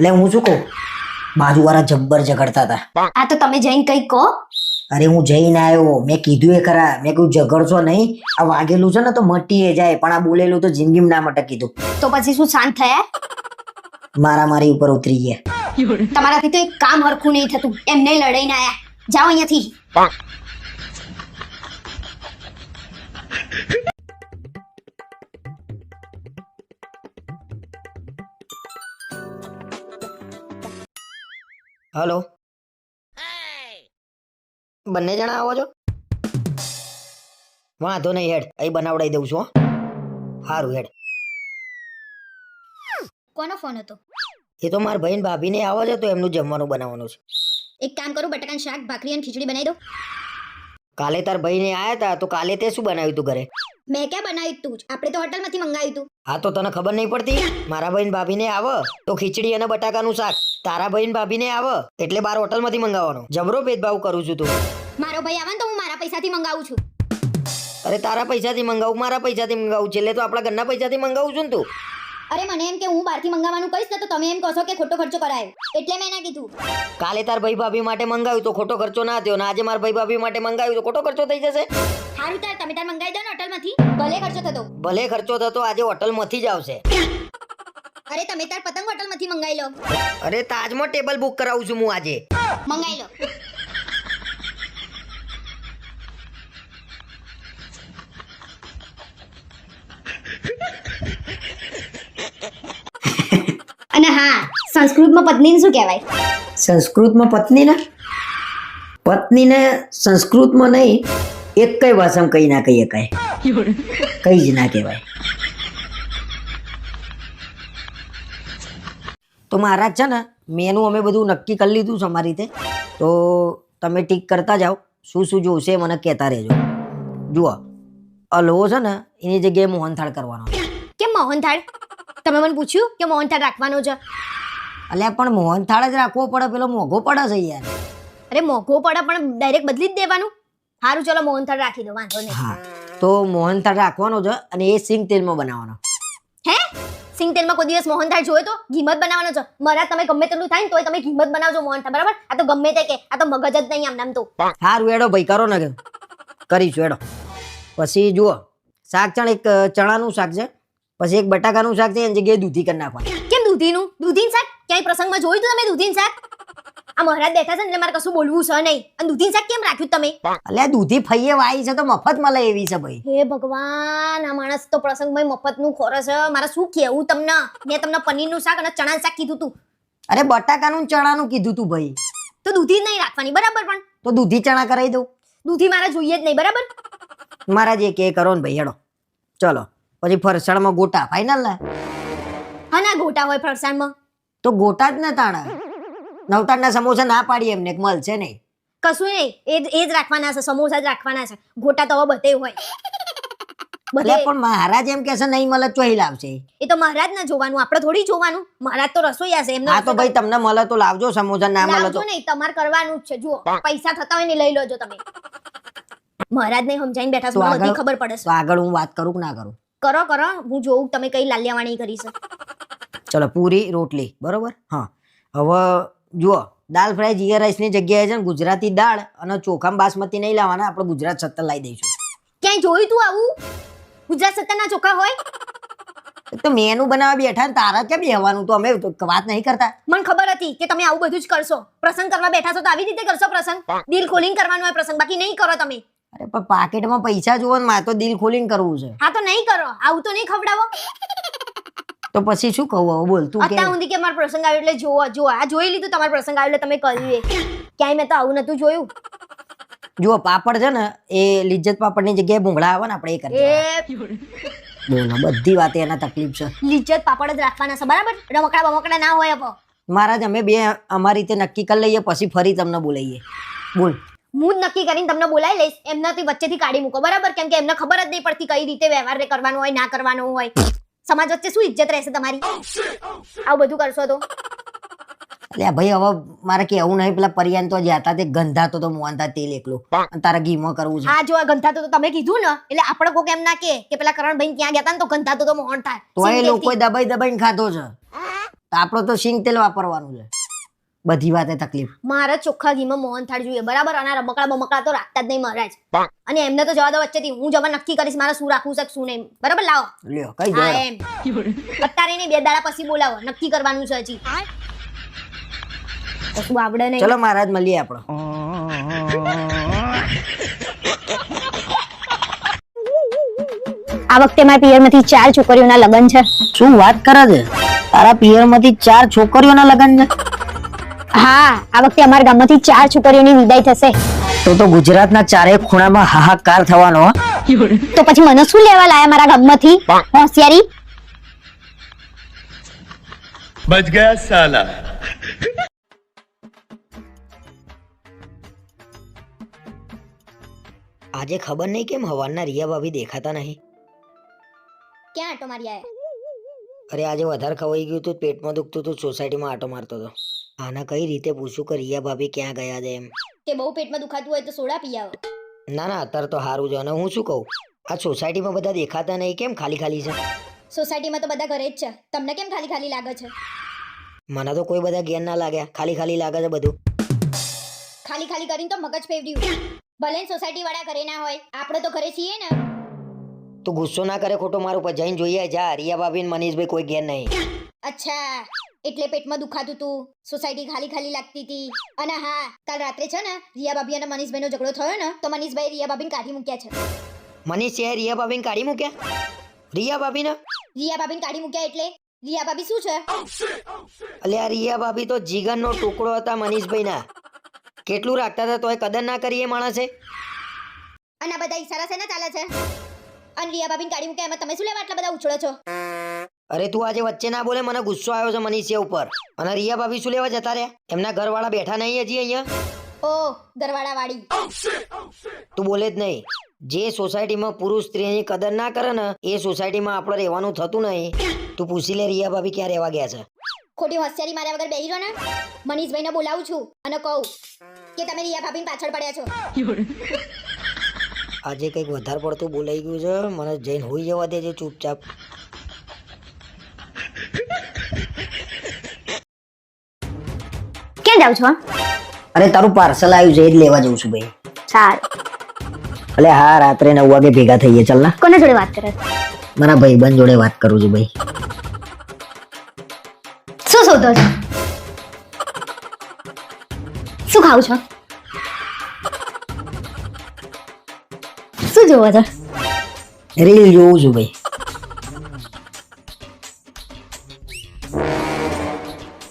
એટલે હું શું કહું? બાજુવાળા જબ્બર ઝઘડતા હતા. આ તો તમે જઈને કઈ કહો. અરે હું જઈને આવ્યો. મેં કીધું એ ખરા. મેં કહ્યું ઝઘડશો નહીં. આ વાગેલું છે ને તો મટીએ જાય. પણ આ બોલેલું તો જિંદગીમાં ના મટે કીધું તો પછી શું શાંત થયા? મારા મારી ઉપર ઉતરી ગયા. તમારાથી તો એક કામ હરખું નહીં થતું. એમને લડાઈને આયા. જાઓ અહીંયાથી. હલો. બંને જણા આવો છો? વાંધો નહીં હેડ. અહીં બનાવડાવી દઉં છું હો. સારું હેડ. કોનો ફોન હતો? એ તો મારા ભાઈ ભાભીને આવો છે તો એમનું જમવાનું બનાવવાનું છે. એક કામ કરું બટાકાનું શાક ભાખરી અને ખીચડી બનાવી દો કાલે તાર ભાઈને આયા હતા તો કાલે તે શું બનાવ્યું તું ઘરે? મેં ક્યાં બનાવ્યું તું આપણે તો હોટલમાંથી મંગાવ્યું તું. હા તો તને ખબર નહીં પડતી? મારા ભાઈ ભાભીને આવ તો ખીચડી અને બટાકાનું શાક. તારા ભાઈ ભાભીને આવ એટલે બાર હોટલમાંથી મંગાવવાનો. જબરો ભેદભાવ કરું છું તું. મારો ભાઈ આવે ને તો હું મારા પૈસાથી મંગાવું છું. અરે તારા પૈસાથી મંગાવું મારા પૈસાથી મંગાવું. એટલે તો આપણા ઘરના પૈસાથી મંગાવું છું ને તું. અરે મને એમ કે હું બહારથી મંગાવવાનું કહીશ ને તો તમે એમ કહો કે ખોટો ખર્ચો કરાયો. એટલે મેં ના કીધું. કાલે તાર ભાઈ ભાભી માટે મંગાવ્યું તો ખોટો ખર્ચો ના થયો ને આજે મારા ભાઈ ભાભી માટે મંગાવ્યું તો ખોટો ખર્ચો થઈ જશે? સારું તાર તમે તાર મંગાવી દો ને હોટલમાંથી. ભલે ખર્ચો થતો. ભલે ખર્ચો થતો આજે હોટલમાંથી જ આવશે. અરે તમે તાર પતંગ હોટલમાંથી મંગાવી લો. અરે તાજમાં ટેબલ બુક કરાવું છું હું આજે. મંગાવી લો અને હા સંસ્કૃતમાં પત્નીને શું કહેવાય? સંસ્કૃતમાં પત્નીને? પત્નીને સંસ્કૃતમાં નહીં એક કઈ ભાષામાં કઈ ના કહીએ કઈ. કઈ જ ના કહેવાય. તો મહારાજ છે ને મેનું અમે બધું નક્કી કરી લીધું છે અમારી રીતે. તો તમે ટીક કરતા જાઓ. શું શું જોશે મને કહેતા રહેજો. જુઓ હલવો છે ને એની જગ્યાએ મોહનથાળ કરવાનો છે. કેમ મોહનથાળ? તમે મને પૂછ્યું કે મોહનથાળ રાખવાનો છે? અલ્યા પણ મોહનથાળ જ રાખવો પડે પેલો મોઘો પડે છે યાર. અરે મોઘો પડે પણ ડાયરેક્ટ બદલી જ દેવાનું. સારું ચલો મોહનથાળ રાખી દો વાંધો નહીં. હા તો મોહનથાળ રાખવાનો છે અને એ સિંગ તેલમાં બનાવવાનો. હે? સિંગ તેલમાં કોઈ દિવસ મોહનથાળ જોયો તો? ઘીમત બનાવવાનો છે? મારા તમે ગમે તેટલું થાય ને તોય તમે ઘીમત બનાવજો મોહનથાળ બરાબર? આ તો ગમે તે કે આ તો મગજ જ નહીં આમ નામ તો. સારું એડો ભાઈ કરો ને કરીશું એડો પછી જુઓ શાક ચણ એક ચણાનું શાક છે. પછી એક બટાકાનું શાક છે એની જગ્યાએ દૂધી કરી નાખવાની. દૂધીનું? દૂધીન શાક ક્યાંય પ્રસંગમાં જોયું તું તમે દૂધીન શાક આ મહારાજ બેઠા છે ને એટલે મારે કશું બોલવું છે નહીં. અને દૂધીન શાક કેમ રાખ્યું તમે? અલ્યા દૂધી ફઈએ વાઈ છે તો મફત મળે એવી છે ભાઈ. હે ભગવાન આ માણસ તો પ્રસંગમાં મફતનું ખોરે છે. મારે શું કહેવું તમને? મેં તમને પનીરનું શાક અને ચણાનું શાક કીધું તું. અરે બટાકાનું ચણાનું કીધું તું ભાઈ. તો દૂધી જ નહીં રાખવાની બરાબર પણ? તો દૂધી ચણા કરાવી દઉં. દૂધી મારે જોઈએ જ નહીં બરાબર? મારા જે કે કરો ને ભાઈ હેડો. ચલો પછી ફરસાણમાં ગોટા ફાઈનલ ને. હા ના ગોટા હોય ફરસાણમાં? તો ગોટા જ ને તાણા. નવતાડના સમોસા ના પાડી એમને મળશે નહીં. કશું નહીં એ એ જ રાખવાના છે સમોસા જ રાખવાના છે. ગોટા તો હવે બધે હોય. ભલે પણ મહારાજ એમ કહેશે નહીં મળે ચોહી લાવશે એ તો મહારાજ ના જોવાનું આપણે થોડી જોવાનું. મહારાજ તો રસોઈયા છે એમને હા તો ભાઈ તમને મળે તો લાવજો સમોસા ના મળે તો. નહીં તમારે કરવાનું જ છે. જુઓ પૈસા થતા હોય ને લઈ લોજો તમે. મહારાજ ને સમજાઈને બેઠા છો બધી ખબર પડે તો આગળ હું વાત કરું કે ના કરું? કરો કરો હું જોઉં તમે કઈ લાલિયાવાણી કરી છે. ચલો પૂરી રોટલી બરોબર? હા. હવે જુઓ દાલ ફ્રાય જીરા રાઈસની જગ્યાએ છે ને ગુજરાતી દાળ અને ચોખામ બાસમતી નહીં લાવવાના આપણે ગુજરાત સત્તર લાવી દઈશું. ક્યાંય જોયું તું આવું? ગુજરાત સત્તરના ચોખા હોય? તો મેનુ બનાવવા બેઠા ને તારા કેમ બેહવાનું? તો અમે તો વાત નહીં કરતા. મને ખબર હતી કે તમે આવું બધું જ કરશો. પ્રસંગ કરવા બેઠા છો તો આવી રીતે કરશો પ્રસંગ? દિલ ખોલીને કરવાનો હોય પ્રસંગ બાકી નહીં કરો તમે. અરે પણ પાકેટમાં પૈસા જોવો ને મારે તો દિલ ખોલીને કરવું છે. હા તો નહીં કરો. આવું તો નહીં ખવડાવો. તો પછી શું કહું? હવે બોલ તું અત્યાર સુધી કે મારો પ્રસંગ આવ્યો એટલે જોવો જો આ જોઈ લીધું તમારો પ્રસંગ આવ્યો એટલે તમે કર્યું એ. ક્યાંય મેં તો આવું નતું જોયું. જુઓ પાપડ છે ને એ લિજ્જત પાપડની જગ્યાએ ભૂંગળા આવે ને આપણે એ કરીએ બોલો બધી વાત એના તકલીફ છે. લિજ્જત પાપડ જ રાખવાના છે બરાબર? રમકડા બમકડા ના હોય મહારાજ અમે બે અમારી રીતે નક્કી કરી લઈએ પછી ફરી તમને બોલાઈએ. બોલ. હું જ નક્કી કરીને તમને બોલાવી લઈશ. એમનાથી વચ્ચેથી કાઢી મૂકો બરાબર? કેમ કે એમને ખબર જ નહીં પડતી કઈ રીતે વ્યવહાર કરવાનો હોય ના કરવાનો હોય. સમાજ વચ્ચે શું ઇજ્જત રહેશે તમારી? આવું બધું કરશો તો? એટલે ભાઈ હવે મારે કેવું નહીં પેલા પરિયાન તો જ્યાં તે ગંધાતો તો મોહનતા તેલ એકલું. તારા ઘીમાં કરવું છે. હા જો આ ગંધાતો તો તમે કીધું ને એટલે આપણે કોક એમ ના કે કે પેલા કરણભાઈ ત્યાં ગયા હતા ને તો ગંધાતો તો મોહન થાય. તો એ લોકો દબાઈ દબાઈને ખાધો છે. આપણો તો સિંગ તેલ વાપરવાનું છે. બધી વાતે તકલીફ. મારા ચોખ્ખા ઘીમાં મોહનથાળ જોઈએ. બરાબર? અને રમકડા બમકડા તો રાખતા જ નહીં મહારાજ. અને એમને તો જવા દો વચ્ચેથી. હું જવા નક્કી કરીશ મારા શું રાખવું છે શું નહીં. બરાબર? લાવો. લ્યો કઈ હા એમ. અત્યારે નહીં બે દાડા પછી બોલાવો. નક્કી કરવાનું છે હજી. કશું આવડે નહીં. ચલો મહારાજ મળીએ આપણો આ વખતે મારા પિયરમાંથી ચાર છોકરીઓના લગ્ન છે. શું વાત કરે છે? તારા પિયરમાંથી ચાર છોકરીઓના લગ્ન છે? હા આ વખતે અમારા ગામમાંથી ચાર છોકરીઓની વિદાય થશે. તો તો ગુજરાતના ચારે ખૂણામાં હાહાકાર થવાનો તો પછી મને શું લેવા લાયા મારા ગામમાંથી? હોશિયારી? બચ ગયા સાલા. આજે ખબર નહીં કેમ હવાનના રિયા ભાભી દેખાતા નહીં? ક્યાં આટો મારી આયા? અરે આજે વધારે ખવાઈ ગયું તું પેટમાં દુખતું હતું સોસાયટીમાં આટો મારતો હતો આના કઈ રીતે પૂછું કે રિયા ભાભી ક્યાં ગયા છે એમ? કે બહુ પેટમાં દુખાતું હોય તો સોડા પી આવો. ના ના અત્યારે તો સારું છે. અને હું શું કહું? આ સોસાયટીમાં બધા દેખાતા નહીં. કેમ ખાલી ખાલી છે? સોસાયટીમાં તો બધા ઘરે જ છે. તમને કેમ ખાલી ખાલી લાગે છે? મને તો કોઈ બધા ગેર ના લાગ્યા. ખાલી ખાલી લાગે છે બધું. ખાલી ખાલી કરીને તો મગજ ફેવડ્યું ભલે સોસાયટી વાળા ઘરે ના હોય. આપણે તો ઘરે છીએ ને. તું ગુસ્સો ના કરે ખોટો મારું પર જઈને જોઈએ જા. રિયા ભાભી ને મનીષભાઈ કોઈ ગેર નહીં. અચ્છા એટલે પેટમાં દુખાતું તું સોસાયટી ખાલી ખાલી લાગતી હતી અને હા કાલ રાત્રે છે ને રિયા ભાભી અને મનીષભાઈ નો ઝઘડો થયો ને તો મનીષભાઈ રિયા ભાભીને કાઢી મૂક્યા છે. મનીષ છે રિયા ભાભીને કાઢી મૂક્યા? રિયા ભાભીને રિયા ભાભીને કાઢી મૂક્યા એટલે? રિયા ભાભી શું છે? અલ્યા રિયા ભાભી તો જીગનનો ટુકડો હતા મનીષભાઈના. કેટલું રાખતા હતા તોય કદર ના કરી એ માણસે. અને બધા ઈશારા છે ને ચાલે છે? અને રિયા ભાભીને કાઢી મૂક્યા એમાં તમે શું લેવા આટલા બધા ઉછળો છો? અરે તું આજે વચ્ચે ના બોલે મને ગુસ્સો આવ્યો છે મનીષિયા ઉપર. અને રિયા ભાભી શું લેવા જતા રહ્યા? એમના ઘરવાળા બેઠા નહીં હજી અહીંયા? ઓ દરવાડા વાળી તું બોલે જ નહીં. જે સોસાયટીમાં પુરુષ સ્ત્રીની કદર ના કરે ને એ સોસાયટીમાં આપણે રહેવાનું થતું નહીં. તું પૂછી લે રિયા ભાભી ક્યાં રહેવા ગયા છે. ખોટી હોશિયારી માર્યા વગર બેહી રહો ને? મનીષભાઈને બોલાવું છું અને કહું કે તમે રિયા ભાભીને પાછળ પડ્યા છો. આજે કંઈક વધારે પડતું બોલાઈ ગયું છે. મને જઈને હોઈ જવા દેજે ચૂપચાપ. ક્યાં જાવ છો અરે તારું પાર્સલ આવ્યું છે એ જ લેવા જઉં છું ભાઈ. સારું. એટલે હા રાત્રે નવ વાગે ભેગા થઈએ ચાલ ના. કોના જોડે વાત કરે? મારા ભાઈબંધ જોડે વાત કરું છું ભાઈ. શું શોધો છો? શું ખાવ છો? શું જોવો છો? રીલ જોઉં છું ભાઈ.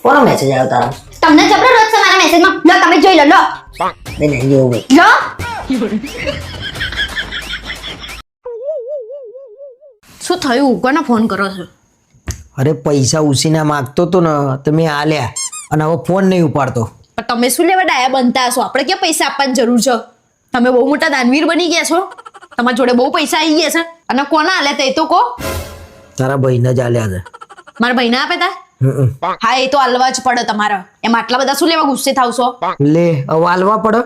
કોનો મેસેજ આવ્યો તારા? તમને જબરો રોજ તમારા મેસેજમાં લો તમે જોઈ લો લો. બેન જોઉં ભાઈ લો. શું થયું? કોને ફોન કરો છો. અરે પૈસા ઉસીના માગતો તો ને તમે આલ્યા અને હવે ફોન નહીં ઉપાડતો. પણ તમે શું લેવા ડાયા બનતા હશો? આપણે ક્યાં પૈસા આપવાની જરૂર છે? તમે બહુ મોટા દાનવીર બની ગયા છો. તમારા જોડે બહુ પૈસા આવી ગયા છે. અને કોના આલ્યા તે તો કહો તારા ભાઈને જ આલ્યા છે. મારા ભાઈને આપે તા. હા એ તો હલવા જ પડે તમારે. એમ આટલા બધા શું લેવા ગુસ્સે થાવશો? લે હલવા પડે.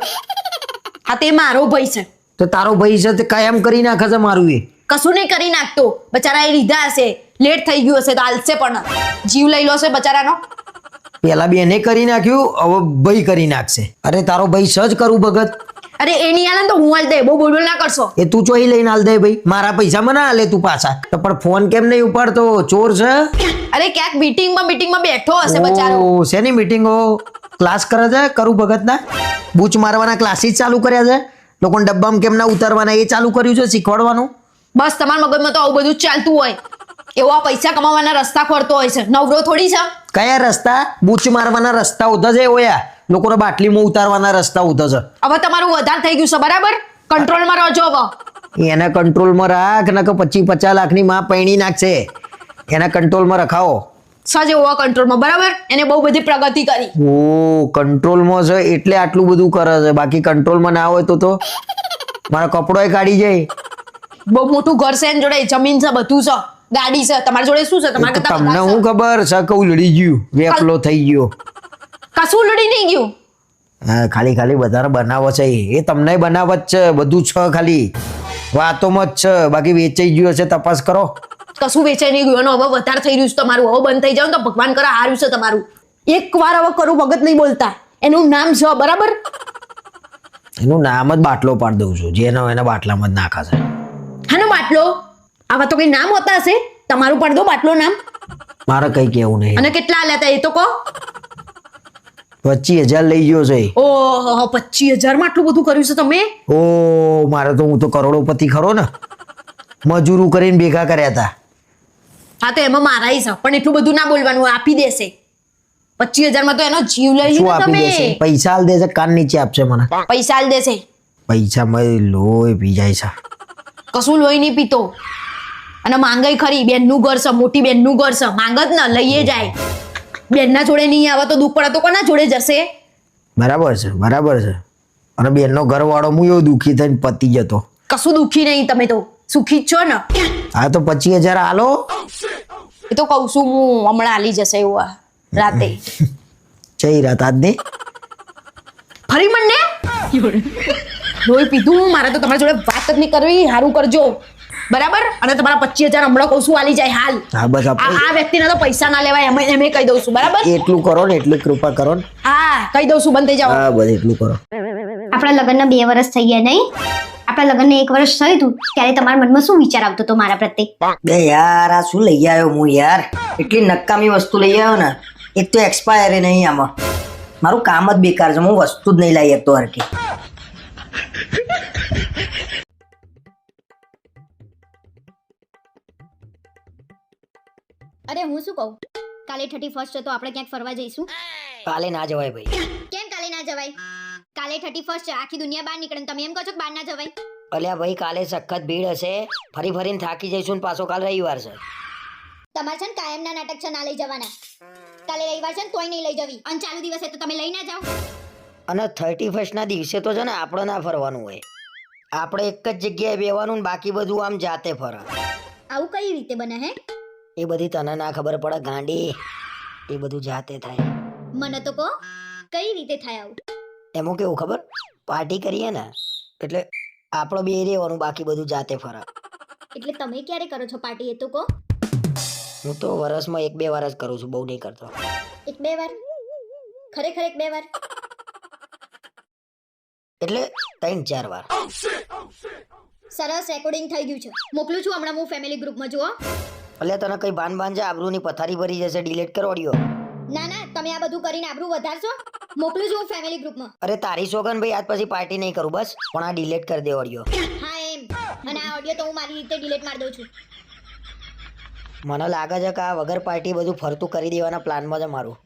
હા તે મારો ભાઈ છે. તો તારો ભાઈ છે તે કાયમ કરી નાખે છે મારું એ. કશું નહીં કરી નાખતો. બચારા એ લીધા હશે. લેટ થઈ ગયું હશે તો આલશે પણ. જીવ લઈ લો છે બચારાનો. પેલા બેને કરી નાખ્યું હવે ભાઈ કરી નાખશે. અરે તારો ભાઈ સજ કરું ભગત. અરે એની આલે તો હું આલ દે બહુ બોલ બોલ ના કરશો. એ તું ચોઈ લઈને આલ દે ભાઈ. મારા પૈસા મને આલે તું પાછા. તો પણ ફોન કેમ નહીં ઉપાડતો? ચોર છે? અરે ક્યાંક મીટિંગમાં મીટિંગમાં બેઠો હશે બચારો. ઓ, શેની મીટિંગો ક્લાસ કરે છે? કરું ભગતના? બૂચ મારવાના ક્લાસીસ ચાલુ કર્યા છે? લોકોને ડબ્બામાં કેમ ના ઉતારવાના એ ચાલુ કર્યું છે શીખવાડવાનું? બસ તમારા મગજમાં તો આવું બધું જ ચાલતું હોય. એવો આ પૈસા કમાવાના રસ્તા ખોરતો હોય છે. નવરો થોડી છે? કયા રસ્તા? બૂચ મારવાના રસ્તા ઉધા છે ઓયા. લોકોને બાટલીમાં ઉતારવાના રસ્તા ઉધા છે. હવે તમારું વધારે થઈ ગયું છે બરાબર? કંટ્રોલમાં રહેજો હવે. એને કંટ્રોલમાં રાખ ને કે પચીસ પચાસ લાખની માં પૈણી નાખશે. એને કંટ્રોલમાં રખાવો. સજ એવો કંટ્રોલમાં બરાબર? એને બહુ બધી પ્રગતિ કરી. ઓ કંટ્રોલમાં છે એટલે આટલું બધું કરે છે. બાકી કંટ્રોલમાં ના હોય તો તો મારો કપડોય કાઢી જાય. બહુ મોટું ઘર છે એની જોડે જમીન છે બધું છે. ગાડી છે. તમારી જોડે શું છે? તમારા તમને હું ખબર છે કે ઉલડી ગયું વેપલો થઈ ગયો. કશું લડી નહીં ગયું? ખાલી ખાલી વધારે બનાવો છે. એ. તમને બનાવત છે બધું છે ખાલી. વાતોમાં જ છે. બાકી વેચાઈ ગયું હશે તપાસ કરો. કશું વેચાઈ નહીં ગયું. હવે વધારે થઈ રહ્યું છે તમારું. હવે બંધ થઈ જાવ તો ભગવાન કરે હાર્યું છે તમારું. એક વાર હવે કરું ભગત નહીં બોલતા. એનું નામ છે બરાબર? એનું નામ જ બાટલો પાડી દઉં છું. જેનો એના બાટલામાં જ નાખાશે હાનો બાટલો? આવા તો કઈ નામ હોતા હશે? તમારું પાડ દો બાટલો નામ. મારે કઈ કેવું નહીં. અને કેટલા લેતા એ તો કહો. પચીસ હજાર લઈ ગયો છે. ઓહો પચીસ હજારમાં આટલું બધું કર્યું છે તમે? ઓ મારે તો હું તો કરોડોપતિ ખરો ને. મજૂરું કરીને ભેગા કર્યા હતા. હા તો એમાં મારા છે પણ એટલું બધું ના બોલવાનું આપી દેશે. પચીસ હજારમાં તો એનો જીવ લઈ શું લીધો તમે. પૈસા આલ દેશે કાન નીચે આપશે મને. પૈસા આલ દેશે. પૈસા મય લોહી પી જાય છે. કશું લોહી નહીં પીતો. અને માંગાઈ ખરી બેનનું ઘર છે મોટી બેનનું ઘર છે માંગત ને લઈએ જાય. બેનના જોડે નહીં આવે તો દુઃખ પડે. તો કોના જોડે જશે? બરાબર છે બરાબર છે. અને બેનનો ઘરવાળો હું એવો દુઃખી થઈને પતી જતો. કશું દુઃખી નહીં તમે તો. સુખી જ છો ને? હા તો પચીસ હજાર આલો. એ તો કહું છું હું હમણાં આલી જશે એવું આ રાતે. જઈ રાત આજની ફરી મને? લોહી પીધું મારે તો તમારા જોડે વાત જ નહીં કરવી. સારું કરજો. બરાબર? અને તમારા પચીસ હજાર હમણાં કહું છું આલી જાય હાલ. હા બસ આ વ્યક્તિના તો પૈસા ના લેવાય એમ એમ કહી દઉં છું બરાબર? એટલું કરો ને એટલી કૃપા કરો ને. હા કહી દઉં છું બંધ થઈ જાઓ. હા બસ એટલું કરો. આપણા લગ્નના બે વર્ષ થઈ ગયા નહીં? આપણા લગ્નને એક વર્ષ થયું હતું ત્યારે તમારા મનમાં શું વિચાર આવતો હતો મારા પ્રત્યે? બે યાર આ શું લઈ આવ્યો હું યાર? એટલી નકામી વસ્તુ લઈ આવ્યો ને એક તો એક્સપાયર નહીં આમાં. મારું કામ જ બેકાર છે હું વસ્તુ જ નહીં લાવી શકતો હરકી અરે હું શું કહું? કાલે થર્ટી ફર્સ્ટ તો આપણે ક્યાંક ફરવા જઈશું? કાલે ના જવાય ભાઈ. કેમ કાલે ના જવાય? કાલે થર્ટી ફર્સ્ટ આખી દુનિયા બહાર નીકળે ને તમે એમ કહો છો કે બહાર ના જવાય? અલ્યા ભાઈ કાલે સખત ભીડ હશે. ફરી ફરીને થાકી જઈશું ને પાછો કાલ રવિવાર છે. તમારે છે ને કાયમના નાટક છે ના લઈ જવાના. કાલે રવિવાર છે ને તોય નહીં લઈ જવી. અને ચાલુ દિવસે તો તમે લઈ ના જાઓ. અને થર્ટી ફર્સ્ટના દિવસે તો છે ને આપણે ના ફરવાનું હોય. આપણે એક જ જગ્યાએ બેવાનું ને બાકી બધું આમ જાતે ફરા. આવું કઈ રીતે બને હે? એ બધી તને ના ખબર પડે ગાંડી. એ બધું જાતે થાય. મને તો કહો કઈ રીતે થાય આવું? એમાં કેવું ખબર? પાર્ટી કરીએ ને એટલે આપણો બે રહેવાનું બાકી બધું જાતે ફરા એટલે તમે ક્યારે કરો છો પાર્ટી એ તો કહો. હું તો વર્ષમાં એક બે વાર જ કરું છું બહુ નહીં કરતો. એક બે વાર? ખરેખર એક બે વાર? એટલે ત્રણ ચાર વાર. સરસ રેકોર્ડિંગ થઈ ગયું છે. મોકલું છું હમણાં હું ફેમિલી ગ્રુપમાં જુઓ. એટલે તને કઈ ભાન ભાન છે? આબરૂની પથારી ભરી જશે ડિલીટ કરો ઓડિયો ના ના તમે આ બધું કરીને આબરૂ વધારશો? મોકલું છું ફેમિલી ગ્રુપમાં અરે તારી સોગન ભાઈ આજ પછી પાર્ટી નહીં કરું બસ. પણ આ ડિલીટ કરી દે ઓડિયો હા એમ. અને આ ઓડિયો તો હું મારી રીતે ડિલીટ માર દઉં છું. મને લાગે છે કે આ વગર પાર્ટી બધું ફરતું કરી દેવાના પ્લાનમાં છે મારું.